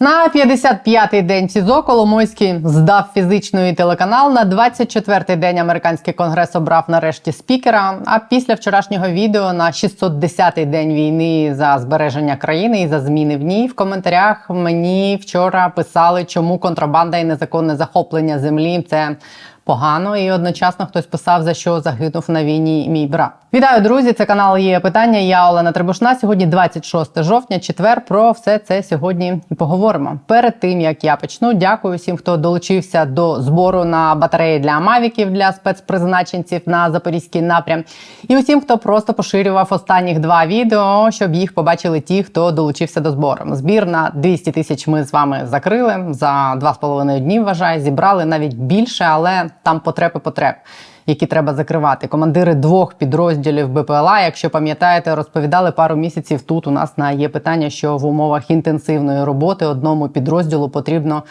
На 55-й день СІЗО Коломойський здав фізичний телеканал. На 24-й день американський конгрес обрав нарешті спікера. А після вчорашнього відео на 610-й день війни за збереження країни і за зміни в ній в коментарях мені вчора писали, чому контрабанда і незаконне захоплення землі це погано, і одночасно хтось писав, за що загинув на війні мій брат. Вітаю, друзі! Це канал є питання. Я Олена Требушна. Сьогодні 26 жовтня, четвер. Про все це сьогодні і поговоримо. Перед тим як я почну, дякую всім, хто долучився до збору на батареї для мавіків для спецпризначенців на запорізький напрям, і усім, хто просто поширював останніх два відео, щоб їх побачили ті, хто долучився до збору. Збір на 200 тисяч ми з вами закрили за два з половиною дні. Вважаю, зібрали навіть більше, але там потреби потреб. Які треба закривати, командири двох підрозділів БПЛА, якщо пам'ятаєте, розповідали пару місяців тут. У нас на є питання, що в умовах інтенсивної роботи одному підрозділу потрібно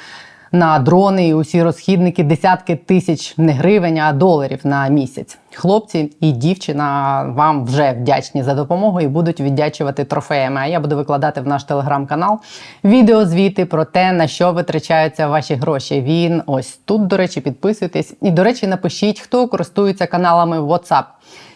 на дрони і усі розхідники десятки тисяч не гривень, а доларів на місяць. Хлопці і дівчина вам вже вдячні за допомогу і будуть віддячувати трофеями. А я буду викладати в наш телеграм-канал відеозвіти про те, на що витрачаються ваші гроші. Він ось тут, до речі, підписуйтесь. І, до речі, напишіть, хто користується каналами WhatsApp.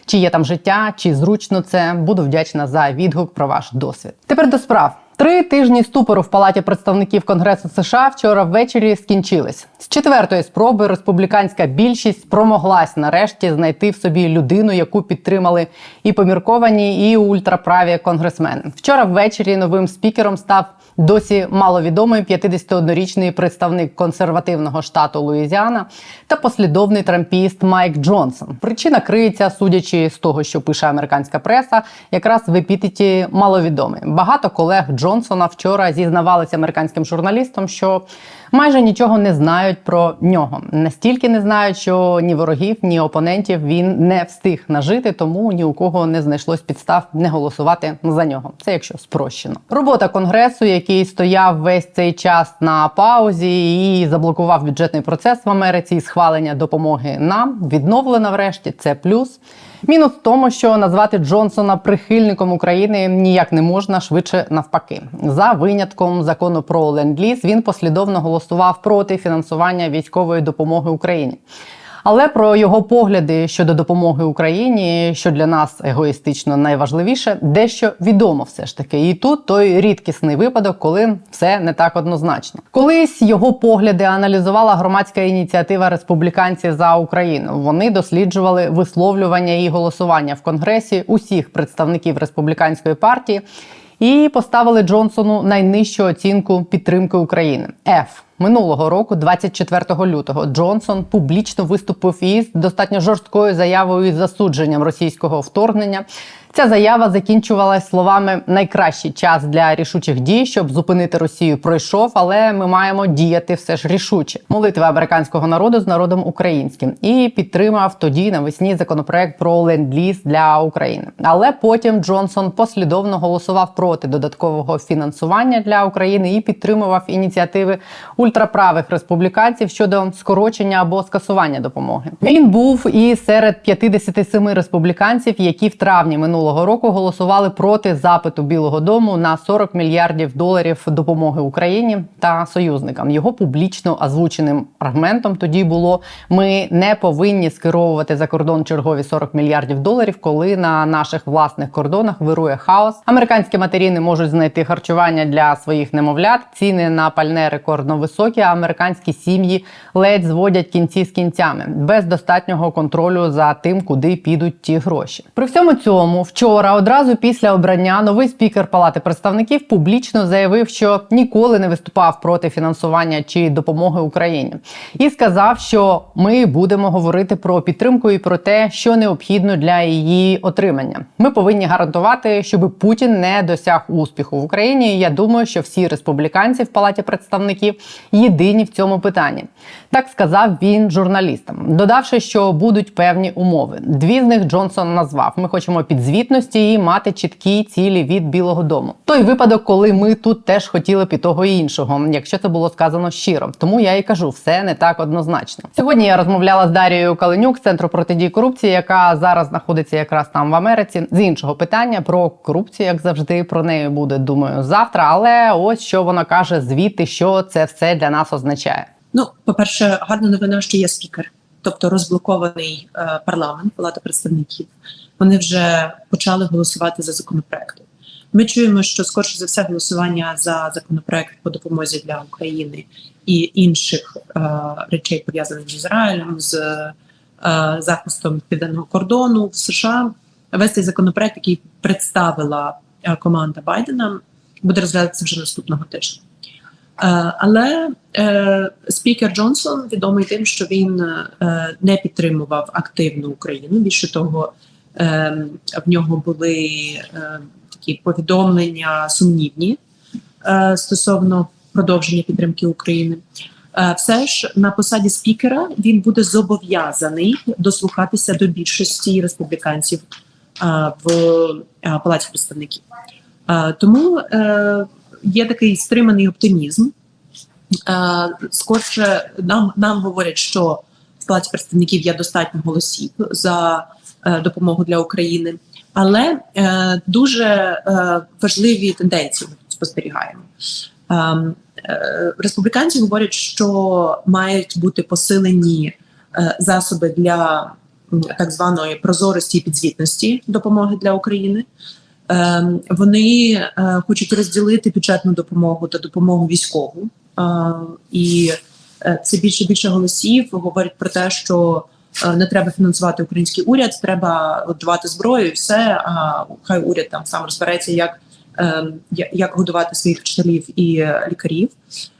Чи є там життя, чи зручно це. Буду вдячна за відгук про ваш досвід. Тепер до справ. Три тижні ступору в Палаті представників Конгресу США вчора ввечері скінчились. З четвертої спроби республіканська більшість спромоглась нарешті знайти в собі людину, яку підтримали і помірковані, і ультраправі конгресмени. Вчора ввечері новим спікером став досі маловідомий 51-річний представник консервативного штату Луїзіана та послідовний трампіст Майк Джонсон. Причина криється, судячи з того, що пише американська преса, якраз в епітеті маловідомий. Багато колег Джонсона вчора зізнавалися американським журналістам, що майже нічого не знають про нього. Настільки не знають, що ні ворогів, ні опонентів він не встиг нажити, тому ні у кого не знайшлось підстав не голосувати за нього. Це якщо спрощено. Робота конгресу, який стояв весь цей час на паузі і заблокував бюджетний процес в Америці і схвалення допомоги нам, відновлена врешті. Це плюс. Мінус в тому, що назвати Джонсона прихильником України ніяк не можна швидше навпаки. За винятком закону про ленд-ліз він послідовно голосував проти фінансування військової допомоги Україні. Але про його погляди щодо допомоги Україні, що для нас егоїстично найважливіше, дещо відомо все ж таки. І тут той рідкісний випадок, коли все не так однозначно. Колись його погляди аналізувала громадська ініціатива Республіканці за Україну. Вони досліджували висловлювання і голосування в конгресі усіх представників республіканської партії і поставили Джонсону найнижчу оцінку підтримки України F. Минулого року, 24 лютого, Джонсон публічно виступив із достатньо жорсткою заявою із засудженням російського вторгнення. Ця заява закінчувалась словами найкращий час для рішучих дій, щоб зупинити Росію, пройшов, але ми маємо діяти все ж рішуче. Молитва американського народу з народом українським і підтримав тоді навесні законопроект про ленд-ліз для України. Але потім Джонсон послідовно голосував проти додаткового фінансування для України і підтримував ініціативи ультраправих республіканців щодо скорочення або скасування допомоги. Він був і серед 57 республіканців, які в травні минулого року голосували проти запиту Білого Дому на 40 мільярдів доларів допомоги Україні та союзникам. Його публічно озвученим аргументом тоді було: ми не повинні скеровувати за кордон чергові 40 мільярдів доларів, коли на наших власних кордонах вирує хаос. Американські матері не можуть знайти харчування для своїх немовлят. Ціни на пальне рекордно високі. А американські сім'ї ледь зводять кінці з кінцями без достатнього контролю за тим, куди підуть ті гроші. При всьому цьому вчора, одразу після обрання, новий спікер Палати представників публічно заявив, що ніколи не виступав проти фінансування чи допомоги Україні, і сказав, що ми будемо говорити про підтримку і про те, що необхідно для її отримання. Ми повинні гарантувати, щоб Путін не досяг успіху в Україні. Я думаю, що всі республіканці в Палаті представників єдині в цьому питанні. Так сказав він журналістам, додавши, що будуть певні умови. Дві з них Джонсон назвав: ми хочемо підзвітності і мати чіткі цілі від Білого Дому. Той випадок, коли ми тут теж хотіли і того і іншого, якщо це було сказано щиро. Тому я і кажу, все не так однозначно. Сьогодні я розмовляла з Дарією Каленюк з центру протидії корупції, яка зараз знаходиться якраз там в Америці. З іншого питання про корупцію, як завжди, про неї буде думаю завтра. Але ось що вона каже звідти, що це все для нас означає. Ну, по-перше, гарна новина, що є спікер, тобто розблокований е, парламент, палата представників. Вони вже почали голосувати за законопроекти. Ми чуємо, що скорше за все голосування за законопроект по допомозі для України і інших е, речей пов'язаних з Ізраїлем, з е, захистом південного кордону в США. Весь цей законопроект, який представила е, команда Байдена, буде розглядатися вже наступного тижня. Е, Але е, спікер Джонсон відомий тим, що він е, не підтримував активну Україну. Більше того, в нього були е, такі повідомлення сумнівні е, стосовно продовження підтримки України. Е, Все ж на посаді спікера він буде зобов'язаний дослухатися до більшості республіканців е, в палаті представників. Тому є такий стриманий оптимізм. Скорше нам, нам говорять, що в палаті представників є достатньо голосів за допомогу для України, але е, дуже е, важливі тенденції ми спостерігаємо. Ем, е, Республіканці говорять, що мають бути посилені е, засоби для так званої прозорості і підзвітності допомоги для України. Ем, Вони е, хочуть розділити бюджетну допомогу та допомогу військову. Е, І е, це більше більше голосів говорять про те, що е, не треба фінансувати український уряд, треба давати зброю і все. А хай уряд там сам розбереться, як, ем, як годувати своїх вчителів і е, лікарів.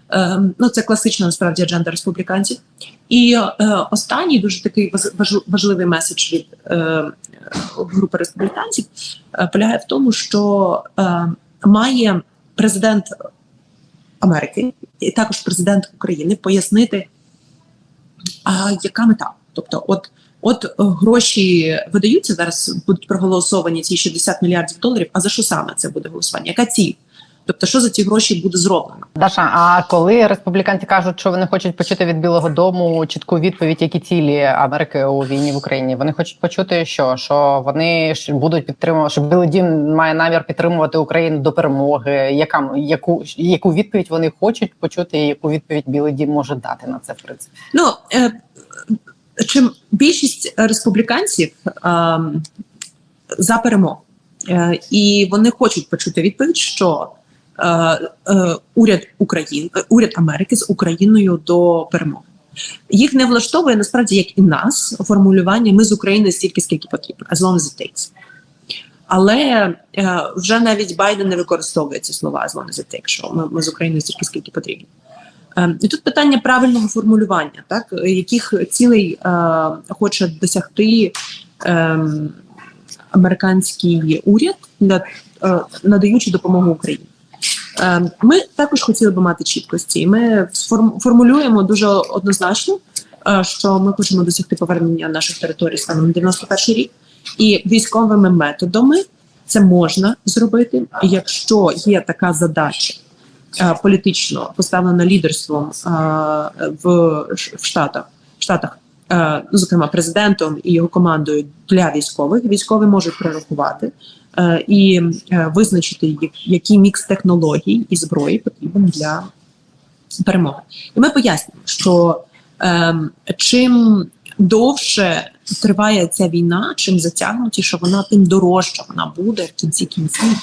Ем, Ну, це класична насправді адженда республіканців. І е, останній дуже такий важ- важ- важливий меседж від е, групи республіканців е, полягає в тому, що е, має президент Америки і також президент України пояснити, яка мета. Тобто, от, от гроші видаються зараз, будуть проголосовані ці 60 мільярдів доларів. А за що саме це буде голосування? Яка ціль? Тобто, що за ці гроші буде зроблено? Даша, а коли республіканці кажуть, що вони хочуть почути від Білого Дому чітку відповідь, які цілі Америки у війні в Україні, вони хочуть почути, що, що вони ж будуть підтримувати, що Білий Дім має намір підтримувати Україну до перемоги. Яка яку яку відповідь вони хочуть почути, і яку відповідь Білий Дім може дати на це в принципі? Ну е, чим більшість республіканців е, за перемогу, е, і вони хочуть почути відповідь, що е, уряд України, уряд Америки з Україною до перемоги. Їх не влаштовує насправді, як і нас, формулювання ми з України стільки, скільки потрібно, as long as it takes. Але е, вже навіть Байден не використовує ці слова as long as it що ми, ми з Україною стільки, скільки потрібно. Е, І тут питання правильного формулювання, так яких цілей е, хоче досягти е, американський уряд, для, е, надаючи допомогу Україні. Е, ми також хотіли би мати чіткості. Ми формулюємо дуже однозначно, е, що ми хочемо досягти повернення наших територій станом на 91 рік, і військовими методами це можна зробити, якщо є така задача політично поставлена лідерством в, в Штатах, в Штатах, ну, зокрема президентом і його командою для військових. Військові можуть прорахувати і визначити, як- який мікс технологій і зброї потрібен для перемоги. І ми пояснюємо, що ем, чим довше триває ця війна, чим затягнутіше вона, тим дорожча вона буде в кінці кінців.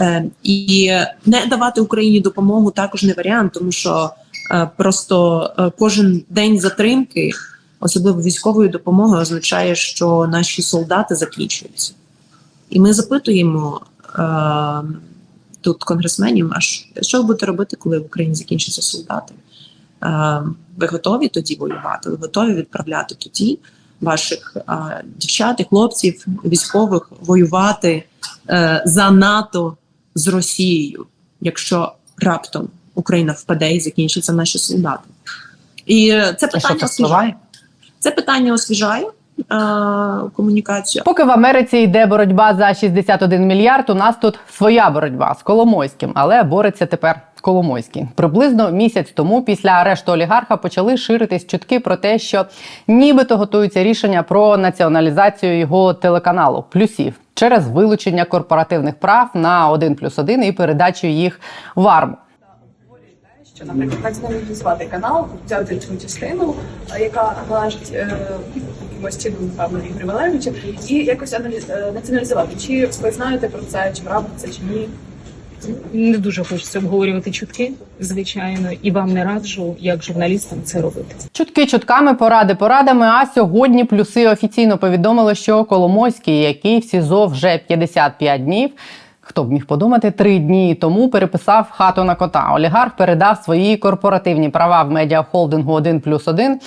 Е, і не давати Україні допомогу також не варіант, тому що е, просто е, кожен день затримки, особливо військової допомоги, означає, що наші солдати закінчуються. І ми запитуємо тут конгресменів, а що ви будете робити, коли в Україні закінчаться солдати? Ви готові тоді воювати? Ви готові відправляти тоді ваших дівчат і хлопців, військових воювати за НАТО з Росією, якщо раптом Україна впаде і закінчаться наші солдати. І це питання це освіжає. Це питання освіжає е, комунікацію. Поки в Америці йде боротьба за 61 мільярд, у нас тут своя боротьба з Коломойським, але бореться тепер Коломойський. Приблизно місяць тому, після арешту олігарха, почали ширитись чутки про те, що нібито готується рішення про націоналізацію його телеканалу плюсів через вилучення корпоративних прав на 1 плюс 1 і передачу їх в арму. що, наприклад, націоналізувати канал, взяти цю частину, е, яка належить е, якимось напевно, Ігорю Валерійовичу, і якось аналіз, е, націоналізувати. Чи ви знаєте про це, чи правда це, чи ні? Не дуже хочеться обговорювати чутки, звичайно, і вам не раджу, як журналістам це робити. Чутки чутками, поради порадами. А сьогодні плюси офіційно повідомили, що Коломойський, який в СІЗО вже 55 днів. Хто б міг подумати, три дні тому переписав хату на кота. Олігарх передав свої корпоративні права в медіахолдингу 1 плюс 1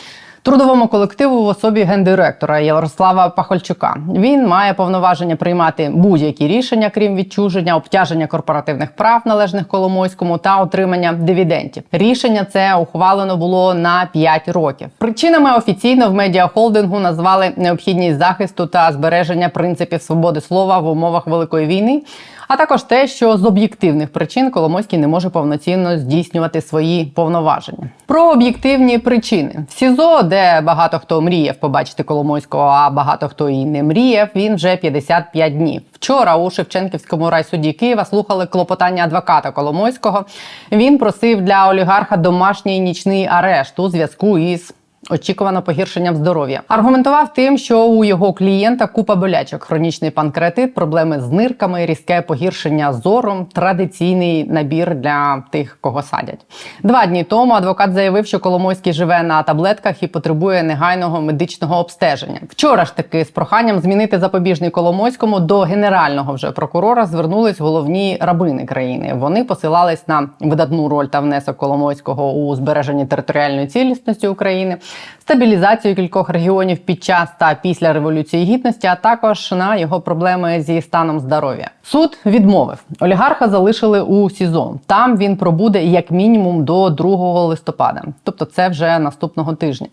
трудовому колективу в особі гендиректора Ярослава Пахольчука. Він має повноваження приймати будь-які рішення, крім відчуження, обтяження корпоративних прав, належних Коломойському, та отримання дивідендів. Рішення це ухвалено було на 5 років. Причинами офіційно в медіахолдингу назвали необхідність захисту та збереження принципів свободи слова в умовах великої війни. А також те, що з об'єктивних причин Коломойський не може повноцінно здійснювати свої повноваження. Про об'єктивні причини в СІЗО, де багато хто мріяв побачити Коломойського, а багато хто і не мріяв. Він вже 55 днів. Вчора у Шевченківському райсуді Києва слухали клопотання адвоката Коломойського. Він просив для олігарха домашній нічний арешт у зв'язку із Очікувано погіршенням здоров'я аргументував тим, що у його клієнта купа болячок, хронічний панкреатит, проблеми з нирками, різке погіршення зору, традиційний набір для тих, кого садять. Два дні тому адвокат заявив, що Коломойський живе на таблетках і потребує негайного медичного обстеження. Вчора ж таки з проханням змінити запобіжний Коломойському до генерального вже прокурора звернулись головні рабини країни. Вони посилались на видатну роль та внесок Коломойського у збереженні територіальної цілісності України стабілізацію кількох регіонів під час та після революції гідності, а також на його проблеми зі станом здоров'я. Суд відмовив олігарха залишили у СІЗО. Там він пробуде як мінімум до 2 листопада, тобто це вже наступного тижня.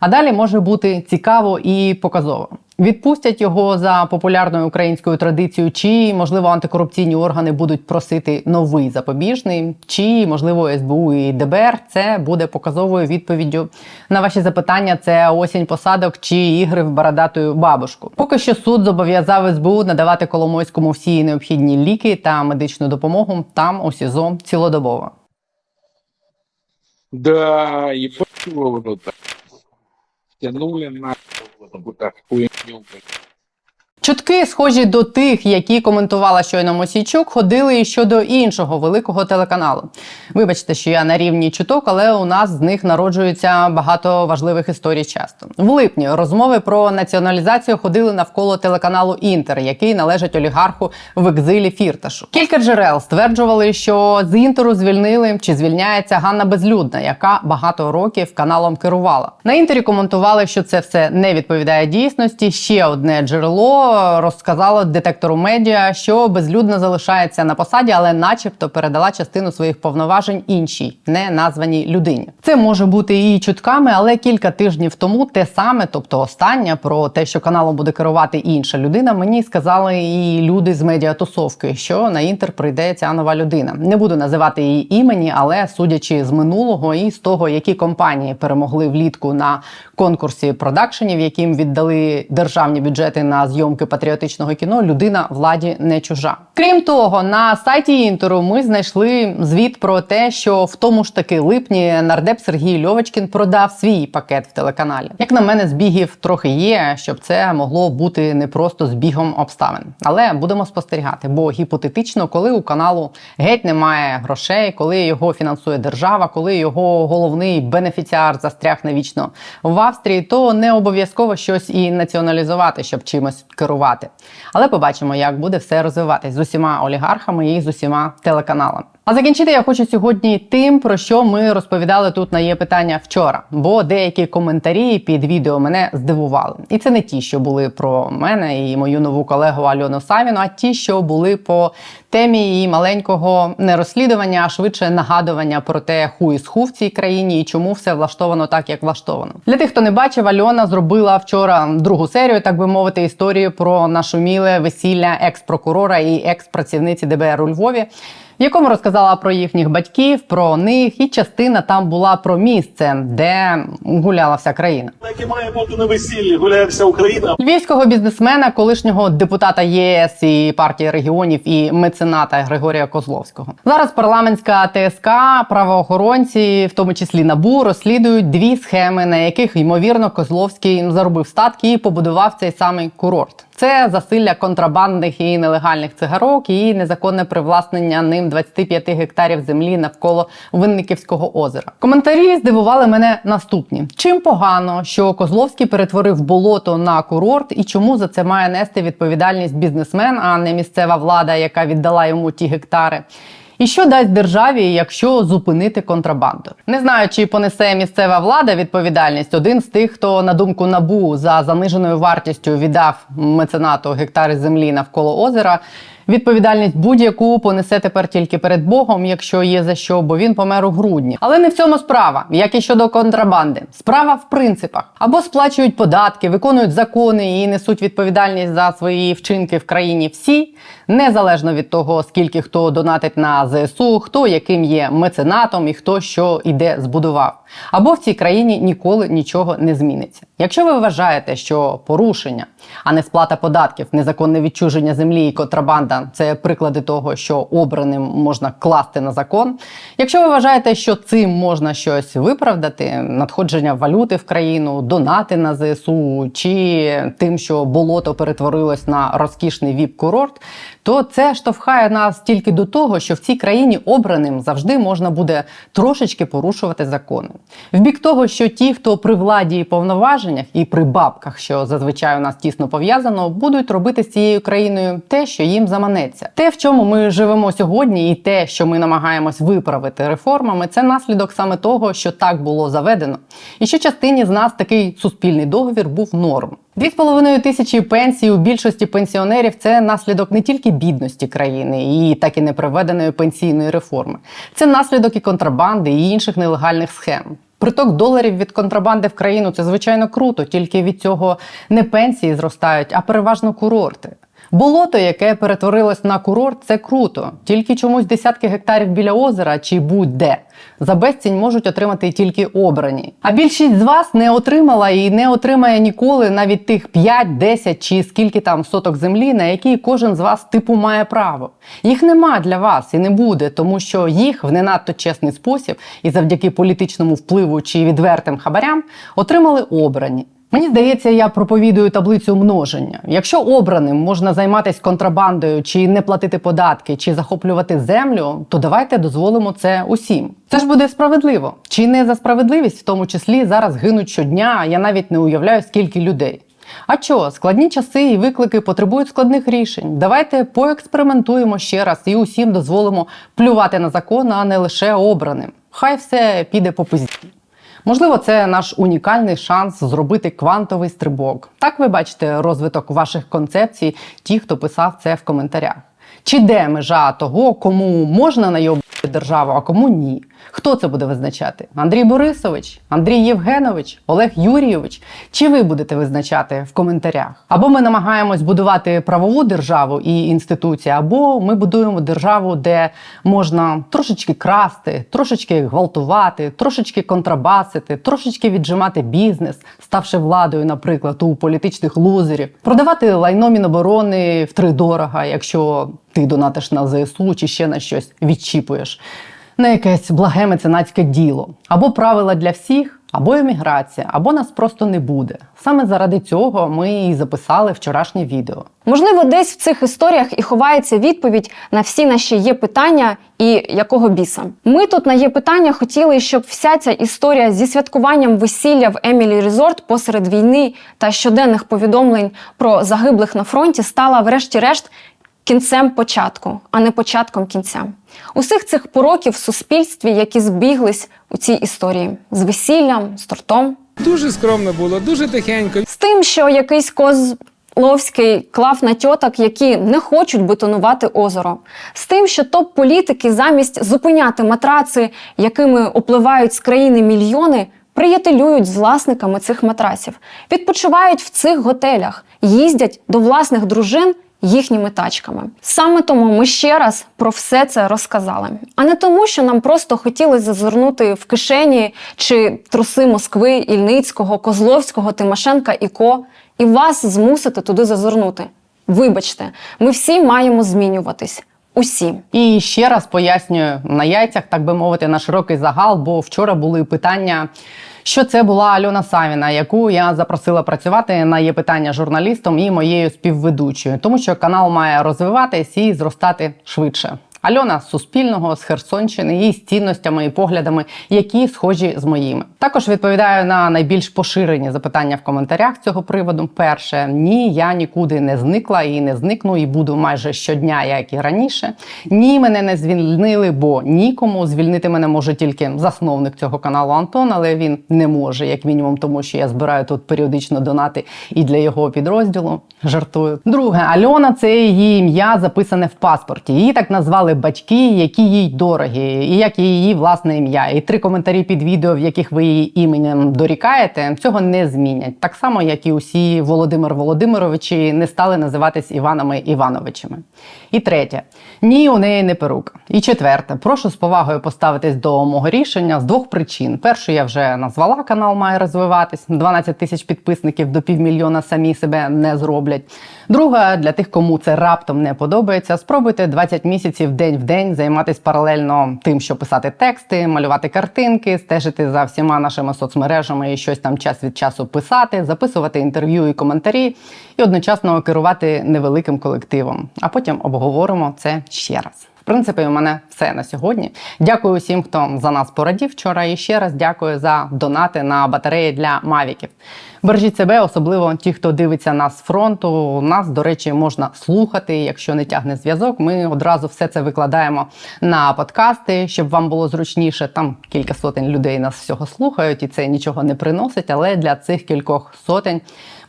А далі може бути цікаво і показово. Відпустять його за популярною українською традицією, чи можливо антикорупційні органи будуть просити новий запобіжний, чи можливо СБУ і ДБР. Це буде показовою відповіддю на ваші запитання. Це осінь посадок чи ігри в бородатую бабушку. Поки що суд зобов'язав СБУ надавати Коломойському всі необхідні ліки та медичну допомогу там у СІЗО цілодобово. Да, его воно так. Тянули на какую-то хуйню. блядь. Чутки, схожі до тих, які коментувала щойно Мосійчук, ходили і щодо іншого великого телеканалу. Вибачте, що я на рівні чуток, але у нас з них народжується багато важливих історій. Часто в липні розмови про націоналізацію ходили навколо телеканалу Інтер, який належить олігарху в екзилі Фірташу. Кілька джерел стверджували, що з інтеру звільнили чи звільняється Ганна Безлюдна, яка багато років каналом керувала. На інтері коментували, що це все не відповідає дійсності. Ще одне джерело розказало детектору медіа, що безлюдна залишається на посаді, але, начебто, передала частину своїх повноважень іншій, не названій людині. Це може бути і чутками, але кілька тижнів тому те саме, тобто останнє про те, що каналом буде керувати інша людина, мені сказали і люди з медіатусовки, що на інтер прийде ця нова людина. Не буду називати її імені, але судячи з минулого і з того, які компанії перемогли влітку на конкурсі продакшенів, яким віддали державні бюджети на зйомки патріотичного кіно, людина владі не чужа. Крім того, на сайті інтеру ми знайшли звіт про те, що в тому ж таки липні нардеп Сергій Льовочкін продав свій пакет в телеканалі. Як на мене, збігів трохи є, щоб це могло бути не просто збігом обставин, але будемо спостерігати. Бо гіпотетично, коли у каналу геть немає грошей, коли його фінансує держава, коли його головний бенефіціар застряг навічно в Австрії, то не обов'язково щось і націоналізувати, щоб чимось керувати. Але побачимо, як буде все розвиватись з усіма олігархами і з усіма телеканалами. А закінчити я хочу сьогодні тим, про що ми розповідали тут на є питання вчора, бо деякі коментарі під відео мене здивували. І це не ті, що були про мене і мою нову колегу Альону Савіну, а ті, що були по темі її маленького не розслідування, а швидше нагадування про те, ху і сху в цій країні і чому все влаштовано так, як влаштовано. Для тих, хто не бачив, Альона зробила вчора другу серію, так би мовити, історію про нашуміле весілля екс-прокурора і екс-працівниці ДБР у Львові. В якому розказала про їхніх батьків, про них, і частина там була про місце, де гуляла вся країна. Так і має бути на весіллі. Гуляє вся Україна. Львівського бізнесмена, колишнього депутата ЄС і партії регіонів і мецената Григорія Козловського. Зараз парламентська ТСК, правоохоронці, в тому числі НАБУ, розслідують дві схеми, на яких ймовірно Козловський заробив статки і побудував цей самий курорт. Це засилля контрабандних і нелегальних цигарок і незаконне привласнення ним 25 гектарів землі навколо Винниківського озера. Коментарі здивували мене наступні: чим погано, що Козловський перетворив болото на курорт, і чому за це має нести відповідальність бізнесмен, а не місцева влада, яка віддала йому ті гектари. І що дасть державі, якщо зупинити контрабанду? Не знаю, чи понесе місцева влада відповідальність. Один з тих, хто на думку набу за заниженою вартістю віддав меценату гектари землі навколо озера. Відповідальність будь-яку понесе тепер тільки перед Богом, якщо є за що, бо він помер у грудні. Але не в цьому справа, як і щодо контрабанди. Справа в принципах або сплачують податки, виконують закони і несуть відповідальність за свої вчинки в країні всі, незалежно від того, скільки хто донатить на ЗСУ, хто яким є меценатом і хто що іде збудував. Або в цій країні ніколи нічого не зміниться. Якщо ви вважаєте, що порушення, а не сплата податків, незаконне відчуження землі і контрабанда це приклади того, що обраним можна класти на закон. Якщо ви вважаєте, що цим можна щось виправдати, надходження валюти в країну, донати на ЗСУ чи тим, що болото перетворилось на розкішний віп-курорт, то це штовхає нас тільки до того, що в цій країні обраним завжди можна буде трошечки порушувати закони. В бік того, що ті, хто при владі і повноваженнях, і при бабках, що зазвичай у нас тісно пов'язано, будуть робити з цією країною те, що їм заманеться. Те, в чому ми живемо сьогодні, і те, що ми намагаємось виправити реформами, це наслідок саме того, що так було заведено, і що частині з нас такий суспільний договір був норм. Дві з половиною тисячі пенсій у більшості пенсіонерів це наслідок не тільки бідності країни і так і непроведеної пенсійної реформи. Це наслідок і контрабанди, і інших нелегальних схем. Приток доларів від контрабанди в країну це звичайно круто, тільки від цього не пенсії зростають, а переважно курорти. Болото, яке перетворилось на курорт, це круто. Тільки чомусь десятки гектарів біля озера чи будь-де за безцінь можуть отримати тільки обрані. А більшість з вас не отримала і не отримає ніколи навіть тих 5, 10 чи скільки там соток землі, на які кожен з вас типу має право. Їх нема для вас і не буде, тому що їх в не надто чесний спосіб і завдяки політичному впливу чи відвертим хабарям отримали обрані. Мені здається, я проповідую таблицю множення. Якщо обраним можна займатися контрабандою, чи не платити податки, чи захоплювати землю, то давайте дозволимо це усім. Це ж буде справедливо. Чи не за справедливість, в тому числі зараз гинуть щодня. Я навіть не уявляю, скільки людей. А чого, складні часи і виклики потребують складних рішень. Давайте поекспериментуємо ще раз і усім дозволимо плювати на закон, а не лише обраним. Хай все піде по пизді. Можливо, це наш унікальний шанс зробити квантовий стрибок. Так ви бачите розвиток ваших концепцій, ті, хто писав це в коментарях. Чи де межа того, кому можна найобувати державу, а кому ні? Хто це буде визначати? Андрій Борисович, Андрій Євгенович, Олег Юрійович? Чи ви будете визначати в коментарях? Або ми намагаємось будувати правову державу і інституції, або ми будуємо державу, де можна трошечки красти, трошечки гвалтувати, трошечки контрабасити, трошечки віджимати бізнес, ставши владою, наприклад, у політичних лузерів, продавати лайно міноборони втридорога, якщо ти донатиш на ЗСУ чи ще на щось відчіпуєш на якесь благе меценатське діло, або правила для всіх, або еміграція, або нас просто не буде. Саме заради цього ми і записали вчорашнє відео. Можливо, десь в цих історіях і ховається відповідь на всі наші є питання і якого біса. Ми тут на є питання хотіли, щоб вся ця історія зі святкуванням весілля в Емілі Резорт посеред війни та щоденних повідомлень про загиблих на фронті стала, врешті-решт, кінцем початку, а не початком кінця. Усіх цих пороків в суспільстві, які збіглись у цій історії з весіллям, з тортом, Дуже скромно було, дуже тихенько. з тим, що якийсь Козловський клав на тьоток, які не хочуть бетонувати озеро, з тим, що топ-політики замість зупиняти матраци, якими опливають з країни мільйони, приятелюють з власниками цих матраців, відпочивають в цих готелях, їздять до власних дружин. Їхніми тачками саме тому ми ще раз про все це розказали, а не тому, що нам просто хотілося зазирнути в кишені чи труси Москви, Ільницького, Козловського, Тимошенка і Ко, і вас змусити туди зазирнути. Вибачте, ми всі маємо змінюватись. Усі. І ще раз пояснюю на яйцях, так би мовити, на широкий загал, бо вчора були питання. Що це була Альона Савіна, яку я запросила працювати на є питання журналістом і моєю співведучою, тому що канал має розвиватись і зростати швидше. Альона з Суспільного, з Херсонщини і з цінностями і поглядами, які схожі з моїми. Також відповідаю на найбільш поширені запитання в коментарях цього приводу. Перше, ні, я нікуди не зникла і не зникну, і буду майже щодня, як і раніше. Ні, мене не звільнили, бо нікому звільнити мене може тільки засновник цього каналу Антон, але він не може, як мінімум, тому що я збираю тут періодично донати і для його підрозділу. Жартую. Друге, Альона це її ім'я записане в паспорті. Її так назвали батьки, які їй дорогі, і як її власне ім'я. І три коментарі під відео, в яких ви її іменем дорікаєте, цього не змінять. Так само, як і усі Володимир Володимировичі не стали називатись Іванами Івановичами. І третє, ні, у неї не перука. І четверте, прошу з повагою поставитись до мого рішення з двох причин. Першу я вже назвала, канал має розвиватись. 12 тисяч підписників до півмільйона самі себе не зроблять. Друга, для тих, кому це раптом не подобається, спробуйте 20 місяців день в день займатися паралельно тим, що писати тексти, малювати картинки, стежити за всіма нашими соцмережами і щось там час від часу писати, записувати інтерв'ю і коментарі, і одночасно керувати невеликим колективом. А потім обговоримо це ще раз. Принципі, у мене все на сьогодні. Дякую усім, хто за нас порадів вчора. І ще раз дякую за донати на батареї для мавіків. Бережіть себе, особливо ті, хто дивиться нас з фронту. Нас, до речі, можна слухати. Якщо не тягне зв'язок, ми одразу все це викладаємо на подкасти, щоб вам було зручніше. Там кілька сотень людей нас всього слухають, і це нічого не приносить. Але для цих кількох сотень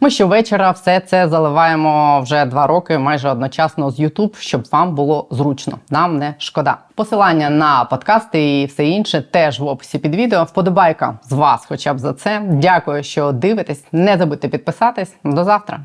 ми щовечора все це заливаємо вже два роки, майже одночасно з YouTube, щоб вам було зручно. Нам не шкода. Посилання на подкасти і все інше теж в описі під відео. Вподобайка з вас, хоча б за це. Дякую, що дивитесь. Не забудьте підписатись. До завтра.